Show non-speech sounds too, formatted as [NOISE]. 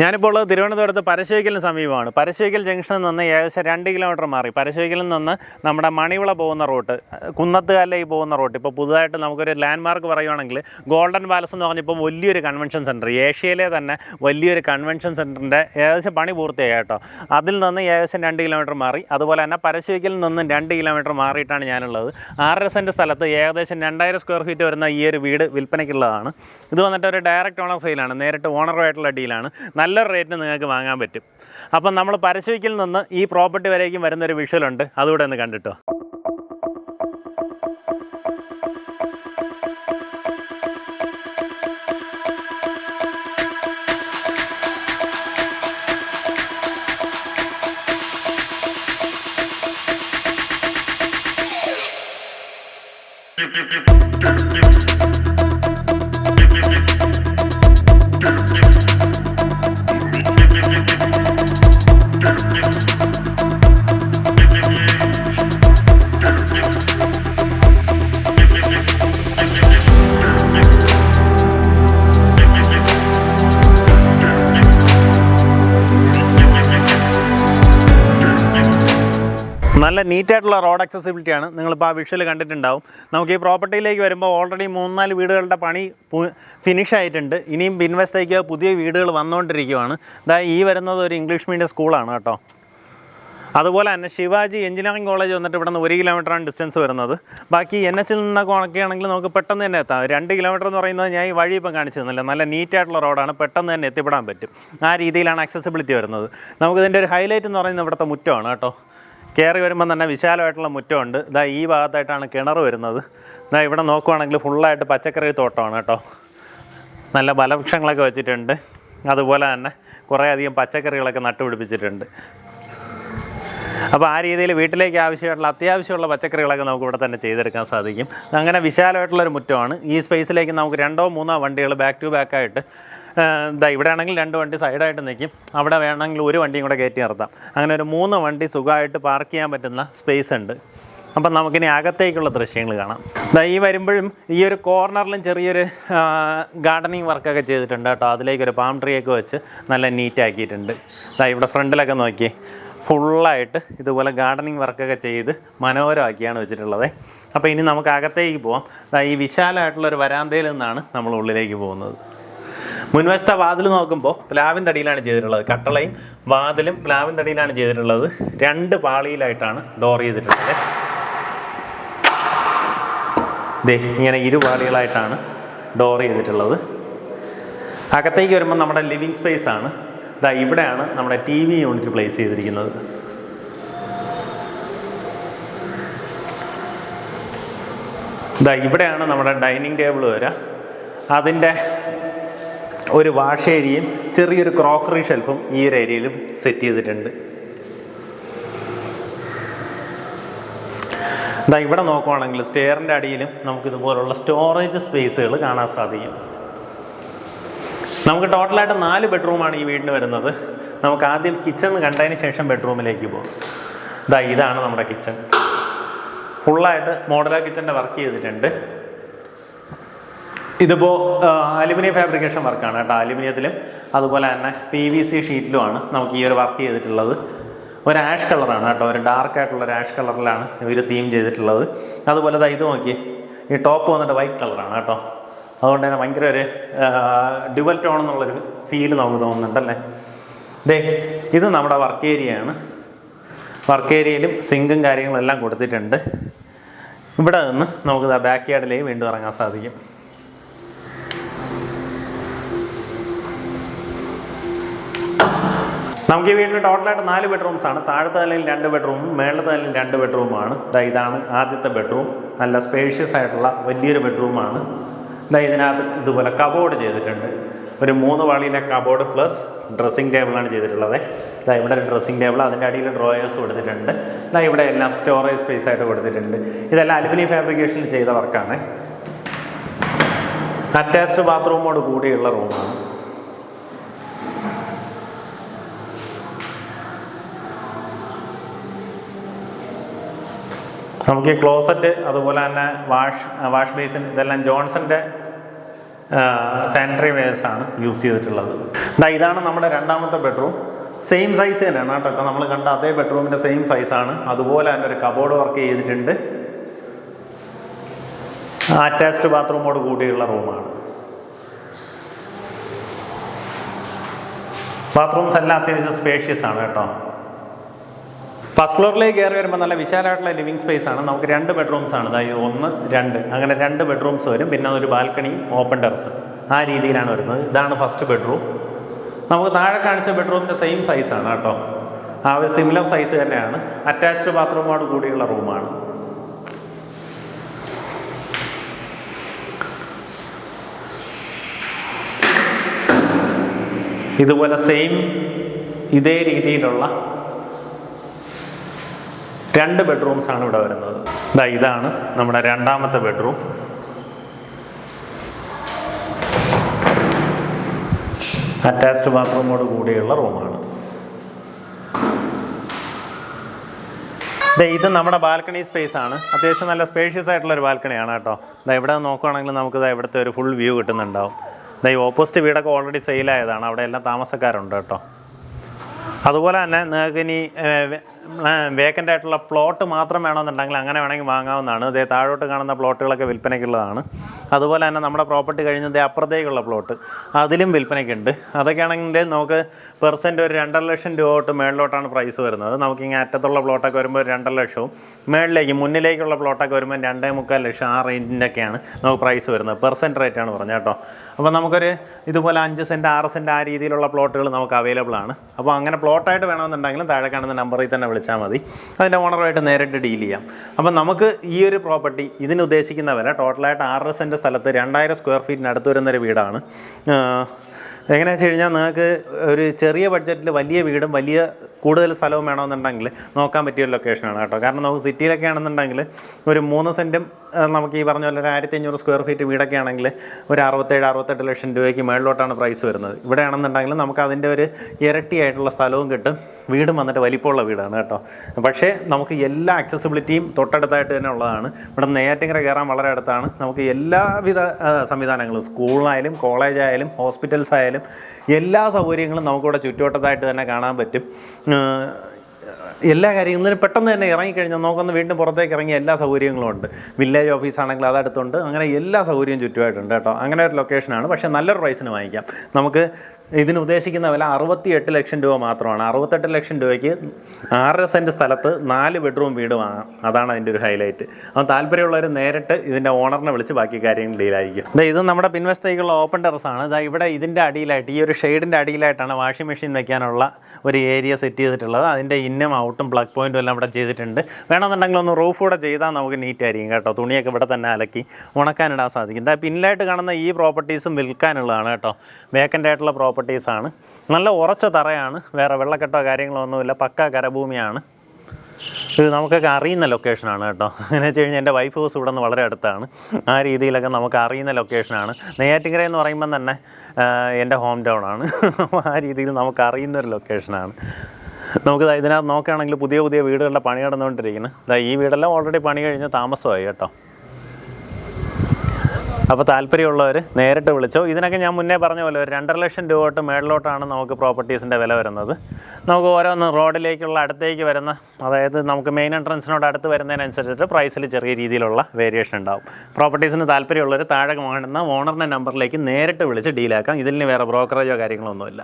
ഞാനിപ്പോൾ ഉള്ളത് തിരുവനന്തപുരത്ത് പരശുവയ്ക്കലിന് സമീപമാണ്. പരശുവയ്ക്കൽ ജംഗ്ഷനിൽ നിന്ന് ഏകദേശം രണ്ട് കിലോമീറ്റർ മാറി. പരശുവയ്ക്കലിൽ നിന്ന് നമ്മുടെ മണിവിള പോകുന്ന റൂട്ട് കുന്നത്തുകാലിലേക്ക് പോകുന്ന റൂട്ട് ഇപ്പോൾ പുതുതായിട്ട് നമുക്കൊരു ലാൻഡ് മാർക്ക് ഗോൾഡൻ പാലസ് എന്ന് പറഞ്ഞപ്പോൾ വലിയൊരു കൺവെൻഷൻ സെന്റർ ഏഷ്യയിലെ തന്നെ വലിയൊരു കൺവെൻഷൻ സെന്ററിന്റെ ഏകദേശം പണി പൂർത്തിയായി കേട്ടോ. അതിൽ നിന്ന് ഏകദേശം രണ്ട് കിലോമീറ്റർ മാറി. അതുപോലെ തന്നെ പരശുവയ്ക്കലിൽ നിന്ന് രണ്ട് കിലോമീറ്റർ മാറിയിട്ടാണ് ഞാനുള്ളത്. ആറര സെന്റ് സ്ഥലത്ത് ഏകദേശം രണ്ടായിരം സ്ക്വയർ ഫീറ്റ് വരുന്ന ഈ ഒരു വീട് വിൽപ്പനയ്ക്കുള്ളതാണ്. ഇത് വന്നിട്ട് ഒരു ഡയറക്റ്റ് ഓണർ സെയിലാണ് നേരിട്ട് ഓണറുമായിട്ടുള്ള ഡീലാണ് നല്ലൊരു റേറ്റിന് നിങ്ങൾക്ക് വാങ്ങാൻ പറ്റും. അപ്പം നമ്മൾ പരശുവിക്കിൽ നിന്ന് ഈ പ്രോപ്പർട്ടി വരേക്കും വരുന്നൊരു വിഷ്വലുണ്ട് അതുകൂടെ ഒന്ന് കണ്ടിട്ടോ. [LAUGHS] നല്ല നീറ്റായിട്ടുള്ള റോഡ് അക്സസിബിലിറ്റി ആണ്. നിങ്ങളിപ്പോൾ ആ വിഷ്വൽ കണ്ടിട്ടുണ്ടാവും. നമുക്ക് ഈ പ്രോപ്പർട്ടിയിലേക്ക് വരുമ്പോൾ ഓൾറെഡി മൂന്നാൽ വീടുകളുടെ പണി ഫിനിഷ് ആയിട്ടുണ്ട്. ഇനിയും പിൻവശത്തേക്ക് പുതിയ വീടുകൾ വന്നുകൊണ്ടിരിക്കുകയാണ് ഇതാ ഈ വരുന്നത് ഒരു ഇംഗ്ലീഷ് മീഡിയം സ്കൂളാണ് കേട്ടോ. അതുപോലെ തന്നെ ശിവാജി എഞ്ചിനീയറിംഗ് കോളേജ് വന്നിട്ട് ഇവിടെ നിന്ന് ഒരു കിലോമീറ്ററാണ് ഡിസ്റ്റൻസ് വരുന്നത്. ബാക്കി എൻ എച്ചിൽ നിന്നൊക്കെ ഉണക്കുകയാണെങ്കിൽ നമുക്ക് പെട്ടെന്ന് തന്നെ എത്താം. രണ്ട് കിലോമീറ്റർ എന്ന് പറയുന്നത് ഞാൻ ഈ വഴി ഇപ്പം കാണിച്ചു തന്നില്ല? നല്ല നീറ്റായിട്ടുള്ള റോഡാണ് പെട്ടെന്ന് തന്നെ എത്തിപ്പെടാൻ പറ്റും. ആ രീതിയിലാണ് അക്സസിബിലിറ്റി വരുന്നത്. നമുക്കിതിന്റെ ഒരു ഹൈലൈറ്റ് എന്ന് പറയുന്നത് ഇവിടുത്തെ മുറ്റമാണ് കേട്ടോ. കയറി വരുമ്പോൾ തന്നെ വിശാലമായിട്ടുള്ള മുറ്റമുണ്ട്. ഇതാ ഈ ഭാഗത്തായിട്ടാണ് കിണർ വരുന്നത്. ഇതാ ഇവിടെ നോക്കുവാണെങ്കിൽ ഫുള്ളായിട്ട് പച്ചക്കറി തോട്ടമാണ് കേട്ടോ. നല്ല ഫലവൃക്ഷങ്ങളൊക്കെ വെച്ചിട്ടുണ്ട്. അതുപോലെ തന്നെ കുറേ അധികം പച്ചക്കറികളൊക്കെ നട്ടുപിടിപ്പിച്ചിട്ടുണ്ട്. അപ്പോൾ ആ രീതിയിൽ വീട്ടിലേക്ക് ആവശ്യമായിട്ടുള്ള അത്യാവശ്യമുള്ള പച്ചക്കറികളൊക്കെ നമുക്ക് ഇവിടെ തന്നെ ചെയ്തെടുക്കാൻ സാധിക്കും. അങ്ങനെ വിശാലമായിട്ടുള്ളൊരു മുറ്റമാണ്. ഈ സ്പേസിലേക്ക് നമുക്ക് രണ്ടോ മൂന്നോ വണ്ടികൾ ബാക്ക് ടു ബാക്ക് ആയിട്ട് ആ, ഇതാ ഇവിടെ ആണെങ്കിൽ രണ്ട് വണ്ടി സൈഡായിട്ട് നിൽക്കും അവിടെ വേണമെങ്കിൽ ഒരു വണ്ടിയും കൂടെ കയറ്റി നിർത്താം. അങ്ങനെ ഒരു മൂന്ന് വണ്ടി സുഖമായിട്ട് പാർക്ക് ചെയ്യാൻ പറ്റുന്ന സ്പേസ് ഉണ്ട്. അപ്പം നമുക്കിനി അകത്തേക്കുള്ള ദൃശ്യങ്ങൾ കാണാം. ദാ ഈ വരുമ്പോഴും ഈ ഒരു കോർണറിലും ചെറിയൊരു ഗാർഡനിങ് വർക്കൊക്കെ ചെയ്തിട്ടുണ്ട് കേട്ടോ. അതിലേക്കൊരു പാം ട്രീയൊക്കെ വെച്ച് നല്ല നീറ്റാക്കിയിട്ടുണ്ട് ഇതാ ഇവിടെ ഫ്രണ്ടിലൊക്കെ നോക്കി. ഫുള്ളായിട്ട് ഇതുപോലെ ഗാർഡനിങ് വർക്കൊക്കെ ചെയ്ത് മനോഹരമാക്കിയാണ് വെച്ചിട്ടുള്ളത്. അപ്പോൾ ഇനി നമുക്ക് അകത്തേക്ക് പോവാം. ഈ വിശാലമായിട്ടുള്ള ഒരു വരാന്തയിൽ നിന്നാണ് നമ്മൾ ഉള്ളിലേക്ക് പോകുന്നത്. മുൻവശത്തെ വാതിൽ നോക്കുമ്പോൾ പ്ലാവിൻ തടിയിലാണ് ചെയ്തിട്ടുള്ളത്. കട്ടളയും വാതിലും പ്ലാവിൻ തടിയിലാണ് ചെയ്തിട്ടുള്ളത്. രണ്ട് പാളിയിലായിട്ടാണ് ഡോർ ചെയ്തിട്ടുള്ളത്. ദേ ഇങ്ങനെ ഇരുപാളികളായിട്ടാണ് ഡോർ ചെയ്തിട്ടുള്ളത്. അകത്തേക്ക് വരുമ്പോൾ നമ്മുടെ ലിവിങ് സ്പേസ് ആണ്. ഇതാ ഇവിടെയാണ് നമ്മുടെ ടി വി യൂണിറ്റ് പ്ലേസ് ചെയ്തിരിക്കുന്നത്. ഇതാ ഇവിടെയാണ് നമ്മുടെ ഡൈനിങ് ടേബിൾ വരിക. അതിന്റെ ഒരു വാഷ് ഏരിയയും ചെറിയൊരു ക്രോക്കറി ഷെൽഫും ഈ ഒരു ഏരിയയിലും സെറ്റ് ചെയ്തിട്ടുണ്ട്. ഇതാ ഇവിടെ നോക്കുവാണെങ്കിൽ സ്റ്റെയറിന്റെ അടിയിലും നമുക്ക് ഇതുപോലുള്ള സ്റ്റോറേജ് സ്പേസുകൾ കാണാൻ സാധിക്കും. നമുക്ക് ടോട്ടലായിട്ട് നാല് ബെഡ്റൂമാണ് ഈ വീടിന് വരുന്നത്. നമുക്ക് ആദ്യം കിച്ചൺ കണ്ടതിന് ശേഷം ബെഡ്റൂമിലേക്ക് പോകും. ഇതാ ഇതാണ് നമ്മുടെ കിച്ചൺ ഫുള്ളായിട്ട് മോഡലാ കിച്ചന്റെ വർക്ക് ചെയ്തിട്ടുണ്ട്. ഇതിപ്പോൾ അലുമിനിയം ഫാബ്രിക്കേഷൻ വർക്കാണ് കേട്ടോ. അലുമിനിയത്തിലും അതുപോലെ തന്നെ പി വി സി ഷീറ്റിലുമാണ് നമുക്ക് ഈ ഒരു വർക്ക് ചെയ്തിട്ടുള്ളത്. ഒരു ആഷ് കളറാണ് കേട്ടോ. ഒരു ഡാർക്ക് ആയിട്ടുള്ള ഒരു ആഷ് കളറിലാണ് ഇവർ തീം ചെയ്തിട്ടുള്ളത്. അതുപോലെ ദാ ഇത് നോക്കി. ഈ ടോപ്പ് വന്നിട്ട് വൈറ്റ് കളറാണ് കേട്ടോ. അതുകൊണ്ട് തന്നെ ഭയങ്കര ഒരു ഡുവൽ ടോൺ എന്നുള്ളൊരു ഫീൽ നമുക്ക് തോന്നുന്നുണ്ടല്ലേ? ദേ ഇത് നമ്മുടെ വർക്ക് ഏരിയയാണ് വർക്ക് ഏരിയയിലും സിങ്കും കാര്യങ്ങളെല്ലാം കൊടുത്തിട്ടുണ്ട്. ഇവിടെ നിന്ന് നമുക്ക് ബാക്ക് യാർഡിലേക്ക് വീണ്ടും ഇറങ്ങാൻ സാധിക്കും. നമുക്ക് ഈ വീട്ടിൽ ടോട്ടലായിട്ട് നാല് ബെഡ്റൂംസ് ആണ്. താഴത്തെ നിലയിൽ രണ്ട് ബെഡ്റൂമും മേളത്തെ നിലയിൽ രണ്ട് ബെഡ്റൂമാണ് ഇതാ ഇതാണ് ആദ്യത്തെ ബെഡ്റൂം നല്ല സ്പേഷ്യസ് ആയിട്ടുള്ള വലിയൊരു ബെഡ്റൂമാണ് ഇതാ ഇതിനകത്ത് ഇതുപോലെ കബോർഡ് ചെയ്തിട്ടുണ്ട്. ഒരു മൂന്ന് വാളിയിലെ കബോർഡ് പ്ലസ് ഡ്രസ്സിംഗ് ടേബിളാണ് ചെയ്തിട്ടുള്ളത്. ഇതാ ഇവിടെ ഒരു ഡ്രസ്സിംഗ് ടേബിൾ അതിന്റെ അടിയിൽ ഡ്രോയേഴ്സ് കൊടുത്തിട്ടുണ്ട്. ഇതാ ഇവിടെ എല്ലാം സ്റ്റോറേജ് സ്പേസ് ആയിട്ട് കൊടുത്തിട്ടുണ്ട്. ഇതെല്ലാം അലുമിനിയം ഫാബ്രിക്കേഷനിൽ ചെയ്ത വർക്കാണ് അറ്റാച്ച്ഡ് ബാത്റൂമോട് കൂടിയുള്ള റൂമാണ് നമുക്ക് ഈ ക്ലോസറ്റ് അതുപോലെ തന്നെ വാഷ് വാഷ് ബേസിൻ ഇതെല്ലാം ജോൺസന്റെ സാനിറ്ററി വെയർസ് ആണ് യൂസ് ചെയ്തിട്ടുള്ളത്. ദാ ഇതാണ് നമ്മുടെ രണ്ടാമത്തെ ബെഡ്റൂം സെയിം സൈസ് തന്നെയാണ് കേട്ടോ. ഇപ്പം നമ്മൾ കണ്ട അതേ ബെഡ്റൂമിന്റെ സെയിം സൈസാണ് അതുപോലെ തന്നെ ഒരു കബോർഡ് വർക്ക് ചെയ്തിട്ടുണ്ട്. അറ്റാച്ച്ഡ് ബാത്റൂമോട് കൂടിയുള്ള റൂമാണ് ബാത്റൂംസ് എല്ലാം അത്യാവശ്യം സ്പേഷ്യസ് ആണ് കേട്ടോ. ഫസ്റ്റ് ഫ്ലോറിലേക്ക് കയറി വരുമ്പോൾ നല്ല വിശാലമായിട്ടുള്ള ലിവിങ് സ്പേസ് ആണ്. നമുക്ക് രണ്ട് ബെഡ്റൂംസ് ആണ്. അതായത് ഒന്ന് രണ്ട്. അങ്ങനെ രണ്ട് ബെഡ്റൂംസ് വരും. പിന്നെ അതൊരു ബാൽക്കണി ഓപ്പൺ ടെറസ് ആ രീതിയിലാണ് വരുന്നത്. ഇതാണ് ഫസ്റ്റ് ബെഡ്റൂം നമുക്ക് താഴെ കാണിച്ച ബെഡ്റൂമിന്റെ സെയിം സൈസാണ് കേട്ടോ. ആ ഒരു സിമിലർ സൈസ് തന്നെയാണ്. അറ്റാച്ച്ഡ് ബാത്റൂമോട് കൂടിയുള്ള റൂമാണ് ഇതുപോലെ സെയിം ഇതേ രീതിയിലുള്ള രണ്ട് ബെഡ്റൂംസ് ആണ് ഇവിടെ വരുന്നത്. ഇതാ ഇതാണ് നമ്മുടെ രണ്ടാമത്തെ ബെഡ്റൂം അറ്റാച്ച്ഡ് ബാത്റൂമോട് കൂടിയുള്ള റൂമാണ് ഇത് നമ്മുടെ ബാൽക്കണി സ്പേസ് ആണ്. അത്യാവശ്യം നല്ല സ്പേഷ്യസ് ആയിട്ടുള്ള ഒരു ബാൽക്കണിയാണ് കേട്ടോ. ഇതാ ഇവിടെ നോക്കുകയാണെങ്കിൽ നമുക്ക് ഇതാ ഇവിടുത്തെ ഒരു ഫുൾ വ്യൂ കിട്ടുന്നുണ്ടാവും. ഇതാ ഈ ഓപ്പോസിറ്റ് വീടൊക്കെ ഓൾറെഡി സെയിലായതാണ് അവിടെ എല്ലാം താമസക്കാരുണ്ട് കേട്ടോ. അതുപോലെ തന്നെ നിങ്ങൾക്ക് ഇനി വേക്കന്റ് ആയിട്ടുള്ള പ്ലോട്ട് മാത്രം വേണമെന്നുണ്ടെങ്കിൽ അങ്ങനെ വേണമെങ്കിൽ വാങ്ങാവുന്നതാണ്. ഇതേ താഴോട്ട് കാണുന്ന പ്ലോട്ടുകളൊക്കെ വിൽപ്പനയ്ക്കുള്ളതാണ്. അതുപോലെ തന്നെ നമ്മുടെ പ്രോപ്പർട്ടി കഴിഞ്ഞത് അപ്പുറത്തേക്കുള്ള പ്ലോട്ട് അതിലും വിൽപ്പനയ്ക്കുണ്ട്. അതൊക്കെയാണെങ്കിൽ നമുക്ക് പെർസെന്റ് ഒരു രണ്ടര ലക്ഷം രൂപ തൊട്ട് മേളിലോട്ടാണ് പ്രൈസ് വരുന്നത്. നമുക്ക് ഇങ്ങനെ അറ്റത്തുള്ള പ്ലോട്ടൊക്കെ വരുമ്പോൾ ഒരു രണ്ടര ലക്ഷവും മേളിലേക്ക് മുന്നിലേക്കുള്ള പ്ലോട്ടൊക്കെ വരുമ്പോൾ രണ്ടേ മുക്കാൽ ലക്ഷം ആ റേഞ്ചിന്റെയൊക്കെയാണ് നമുക്ക് പ്രൈസ് വരുന്നത്. പെർസെന്റ് റേറ്റാണ് പറഞ്ഞത് കേട്ടോ. അപ്പോൾ നമുക്കൊരു ഇതുപോലെ അഞ്ച് സെന്റ് ആറ് സെന്റ് ആ രീതിയിലുള്ള പ്ലോട്ടുകൾ നമുക്ക് അവൈലബിൾ ആണ്. അപ്പോൾ അങ്ങനെ പ്ലോട്ടായിട്ട് വേണമെന്നുണ്ടെങ്കിലും താഴെ കാണുന്ന നമ്പറിൽ തന്നെ വിളിച്ചാൽ മതി. അതിന്റെ ഓണറുമായിട്ട് നേരിട്ട് ഡീൽ ചെയ്യാം. അപ്പം നമുക്ക് ഈ ഒരു പ്രോപ്പർട്ടി ഇതിന് ഉദ്ദേശിക്കുന്ന വില ടോട്ടലായിട്ട് ആറര സെന്റ് സ്ഥലത്ത് രണ്ടായിരം സ്ക്വയർ ഫീറ്റിന് അടുത്ത് വരുന്നൊരു വീടാണ്. എങ്ങനെയാണെന്ന് വെച്ച് കഴിഞ്ഞാൽ നിങ്ങൾക്ക് ഒരു ചെറിയ ബഡ്ജറ്റിൽ വലിയ വീടും വലിയ കൂടുതൽ സ്ഥലവും വേണമെന്നുണ്ടെങ്കിൽ നോക്കാൻ പറ്റിയ ഒരു ലൊക്കേഷനാണ് കേട്ടോ. കാരണം നമുക്ക് സിറ്റിയിലൊക്കെ ആണെന്നുണ്ടെങ്കിൽ ഒരു മൂന്ന് സെന്റും നമുക്ക് ഈ പറഞ്ഞ പോലെ ഒരു ആയിരത്തി അഞ്ഞൂറ് സ്ക്വയർ ഫീറ്റ് വീടൊക്കെ ആണെങ്കിൽ ഒരു അറുപത്തേഴ് അറുപത്തെട്ട് ലക്ഷം രൂപയ്ക്ക് മേളിലോട്ടാണ് പ്രൈസ് വരുന്നത്. ഇവിടെ ആണെന്നുണ്ടെങ്കിൽ നമുക്ക് അതിന്റെ ഒരു ഇരട്ടിയായിട്ടുള്ള സ്ഥലവും കിട്ടും. വീടും വന്നിട്ട് വലിപ്പമുള്ള വീടാണ് കേട്ടോ. പക്ഷേ നമുക്ക് എല്ലാ അക്സസിബിലിറ്റിയും തൊട്ടടുത്തായിട്ട് തന്നെ ഉള്ളതാണ്. ഇവിടെ നെയ്യാറ്റിങ്കര കയറാൻ വളരെ അടുത്താണ്. നമുക്ക് എല്ലാവിധ സംവിധാനങ്ങളും സ്കൂളായാലും കോളേജായാലും ഹോസ്പിറ്റൽസ് ആയാലും എല്ലാ സൗകര്യങ്ങളും നമുക്കിവിടെ ചുറ്റുവട്ടത്തായിട്ട് തന്നെ കാണാൻ പറ്റും. എല്ലാ കാര്യങ്ങളും പെട്ടെന്ന് തന്നെ ഇറങ്ങിക്കഴിഞ്ഞാൽ നോക്കുന്ന വീണ്ടും പുറത്തേക്ക് ഇറങ്ങിയ എല്ലാ സൗകര്യങ്ങളും ഉണ്ട്. വില്ലേജ് ഓഫീസ് ആണെങ്കിൽ അതടുത്തുണ്ട് അങ്ങനെ എല്ലാ സൗകര്യവും ചുറ്റുമായിട്ടുണ്ട് കേട്ടോ. അങ്ങനെ ഒരു ലൊക്കേഷനാണ് പക്ഷേ നല്ലൊരു പ്രൈസിന് വാങ്ങിക്കാം. നമുക്ക് ഇതിന് ഉദ്ദേശിക്കുന്ന വില അറുപത്തി എട്ട് ലക്ഷം രൂപ മാത്രമാണ്. അറുപത്തെട്ട് ലക്ഷം രൂപയ്ക്ക് ആറര സെന്റ് സ്ഥലത്ത് നാല് ബെഡ്റൂം വീട് വാങ്ങാം അതാണ് അതിന്റെ ഒരു ഹൈലൈറ്റ്. അപ്പം താല്പര്യമുള്ളവർ നേരിട്ട് ഇതിന്റെ ഓണറിനെ വിളിച്ച് ബാക്കി കാര്യങ്ങൾ ഡീലായിരിക്കും അതെ ഇത് നമ്മുടെ പിൻവശത്തേക്കുള്ള ഓപ്പൺ ടെറസാണ് ഇതാ ഇവിടെ ഇതിന്റെ അടിയിലായിട്ട് ഈ ഒരു ഷെയ്ഡിന്റെ അടിയിലായിട്ടാണ് വാഷിംഗ് മെഷീൻ വെക്കാനുള്ള ഒരു ഏരിയ സെറ്റ് ചെയ്തിട്ടുള്ളത്. അതിന്റെ ഇന്നും ഔട്ടും പ്ലഗ് പോയിന്റും എല്ലാം ഇവിടെ ചെയ്തിട്ടുണ്ട്. വേണമെന്നുണ്ടെങ്കിൽ ഒന്ന് റൂഫ് കൂടെ ചെയ്താൽ നമുക്ക് നീറ്റ് ആയിരിക്കും കേട്ടോ. തുണിയൊക്കെ ഇവിടെ തന്നെ അലക്കി ഉണക്കാനിടാൻ സാധിക്കും. ഇതാ പിന്നിലായിട്ട് കാണുന്ന ഈ പ്രോപ്പർട്ടീസും വിൽക്കാനുള്ളതാണ് കേട്ടോ. വേക്കന്റ് ആയിട്ടുള്ള പ്രോപ്പർട്ടീസാണ്. നല്ല ഉറച്ച തറയാണ്. വേറെ വെള്ളക്കെട്ടോ കാര്യങ്ങളോ ഒന്നുമില്ല. പക്ക കരഭൂമിയാണ്. ഇത് നമുക്കൊക്കെ അറിയുന്ന ലൊക്കേഷനാണ് കേട്ടോ. എന്ന് വെച്ച് കഴിഞ്ഞാൽ എന്റെ വൈഫ് ഹൗസ് ഇവിടെ നിന്ന് വളരെ അടുത്താണ്. ആ രീതിയിലൊക്കെ നമുക്ക് അറിയുന്ന ലൊക്കേഷനാണ്. നെയ്യാറ്റിങ്കര എന്ന് പറയുമ്പം തന്നെ എന്റെ ഹോം ടൗൺ ആണ്. ആ രീതിയിൽ നമുക്ക് അറിയുന്ന ഒരു ലൊക്കേഷനാണ്. നമുക്ക് ഇതിനകത്ത് നോക്കുകയാണെങ്കിൽ പുതിയ പുതിയ വീടുകളുടെ പണി നടന്നുകൊണ്ടിരിക്കുന്നത് ഈ വീടെല്ലാം ഓൾറെഡി പണി കഴിഞ്ഞ് താമസമായി കേട്ടോ. അപ്പോൾ താല്പര്യമുള്ളവർ നേരിട്ട് വിളിച്ചോ. ഇതിനൊക്കെ ഞാൻ മുന്നേ പറഞ്ഞ പോലെ ഒരു രണ്ടര ലക്ഷം രൂപ തൊട്ട് മേളിലോട്ടാണ് നമുക്ക് പ്രോപ്പർട്ടീസിന്റെ വില വരുന്നത്. നമുക്ക് ഓരോന്ന് റോഡിലേക്കുള്ള അടുത്തേക്ക് വരുന്ന അതായത് നമുക്ക് മെയിൻ എൻട്രൻസിനോട് അടുത്ത് വരുന്നതിനനുസരിച്ചിട്ട് പ്രൈസിൽ ചെറിയ രീതിയിലുള്ള വേരിയേഷൻ ഉണ്ടാവും. പ്രോപ്പർട്ടീസിന് താല്പര്യമുള്ളവർ താഴെ കാണുന്ന ഓണറിന്റെ നമ്പറിലേക്ക് നേരിട്ട് വിളിച്ച് ഡീലാക്കാം. ഇതിന് വേറെ ബ്രോക്കറേജോ കാര്യങ്ങളോ ഒന്നുമില്ല